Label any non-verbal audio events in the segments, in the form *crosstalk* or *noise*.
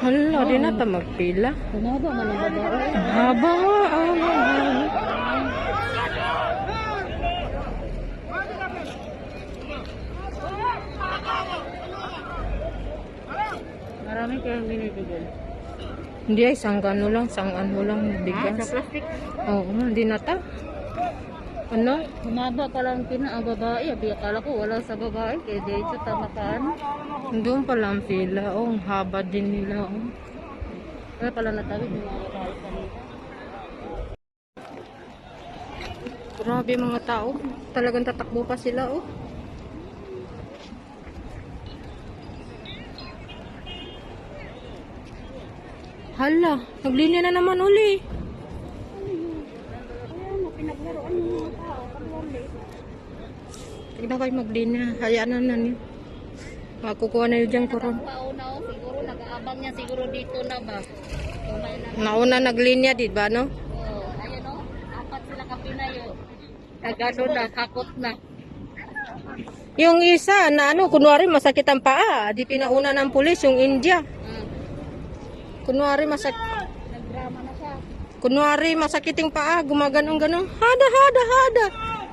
Hala, di na ta magpila. Ano ba man ang babae? Haba Marami kayong binibigyan. Hindi ay, isang ano lang, isang ano lang Ah, sa bigas. plastic. Oo, hindi na ta. Ano? Humaba ka lang pina ang babae. Abi, akala ko wala sa babae. Kaya dito tamakaan. Doon pala ang pila. Oh, ang haba din nila. Oh. Kaya pala natawid yung mga babae kanina. Grabe mga tao. Talagang tatakbo pa sila, oh. Hala, naglinya na naman uli. Tignan kayo maglinya. Hayaan na na niyo. Makukuha na yun dyan koron. Pauna o, siguro nag-aabang niya siguro dito na ba? Nauna naglinya, di ba, no? Oh, ayun o. Apat sila kapinayo. Kagano na, kakot na. Yung isa na ano, kunwari masakit ang paa. Di pinauna ng pulis, yung India. Kunwari masak Nagdrama na siya. kunwari masakit yung paa, gumaganong ganong. Hada, hada, hada.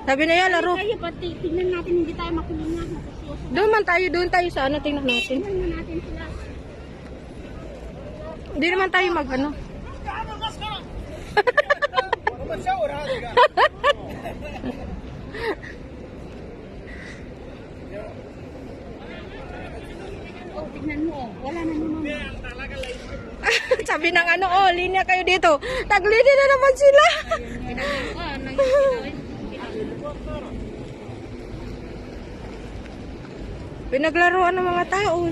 Sabi na yan, laro. Kaya pati, tingnan natin hindi tayo makulinga. Nakususo. Doon man tayo, doon tayo sa ano, tingnan natin. Tingnan natin sila. Hindi naman tayo mag ano. Oh, tingnan mo. oh. Wala na naman. Sabi ng ano, oh, linya kayo dito. Taglinya na naman sila. *laughs* Pinaglaruan ng mga tao.